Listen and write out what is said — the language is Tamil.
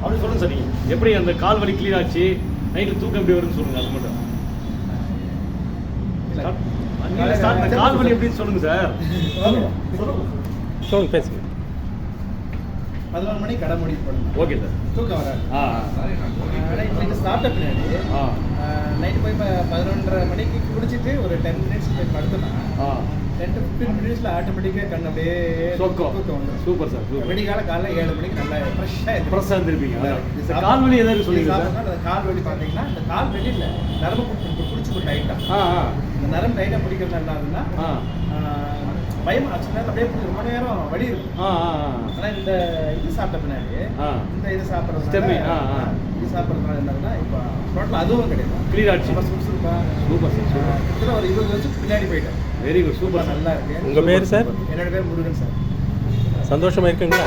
அப்படி சொல்லுங்க சார் நீங்கள் எப்படி அந்த கால் வலி கிளியர் ஆச்சு? நைட்டு தூக்கம் எப்படி வரும்னு சொல்லுங்க அது மட்டும். கால் வலி எப்படின்னு சொல்லுங்க சார். சொல்லுங்க. பேசுங்க. பதினொரு மணிக்கு கடை முடிவு பண்ணணும் ஓகே சார். தூக்கம் வராது. ஆ நைட்டு சாப்பிட்ட பின்னாடி. நைட்டு போய் இப்போ பதினொன்றரை மணிக்கு குடிச்சிட்டு ஒரு டென் மினிட்ஸ் போய் படுத்தோம்னா ஆ. டென் டு ஃபிஃப்டீன் மினிட்ஸில் ஆட்டோமேட்டிக்காக கண் அப்படியே சொக்கம். சூப்பர் சார் விடிகால காலைல ஏழு மணிக்கு நல்லா ஃப்ரெஷ்ஷாக ஃப்ரெஷ்ஷாக இருந்திருப்பீங்க கால் வலி எதாவது சொல்லுங்க சார்? அந்த கால் வலி பார்த்தீங்கன்னா இந்த கால் வலி இல்லை நரம்பு பிடிச்சி டைட்டாக ஆ. ஆ இந்த நரம்பு டைட்டாக பிடிக்கிறது என்ன ஆகுதுன்னா பயம் ஆச்சு நேரம் அப்படியே ரொம்ப நேரம் வலி இருக்கும் ஆ ஆ ஆ. ஆனால் இந்த இது சாப்பிட்ட பின்னாடி ஆ. இந்த இது சாப்பிட்றது Stemmi, ஆ, ஆ. இது சாப்பிட்றதுனால என்னதுன்னா இப்போ டோட்டல் அதுவும் கிடையாது. கிளியர் ஆச்சு. சுறுசுறுப்பா. Super sir super. ஒரு இருபது வருஷத்துக்கு பின்னாடி போயிட்டேன். Very good super. நல்லா இருக்கு. உங்க பேர் சார் என்னோட பேர் முருகன் சார் சந்தோஷமா இருக்குங்களா?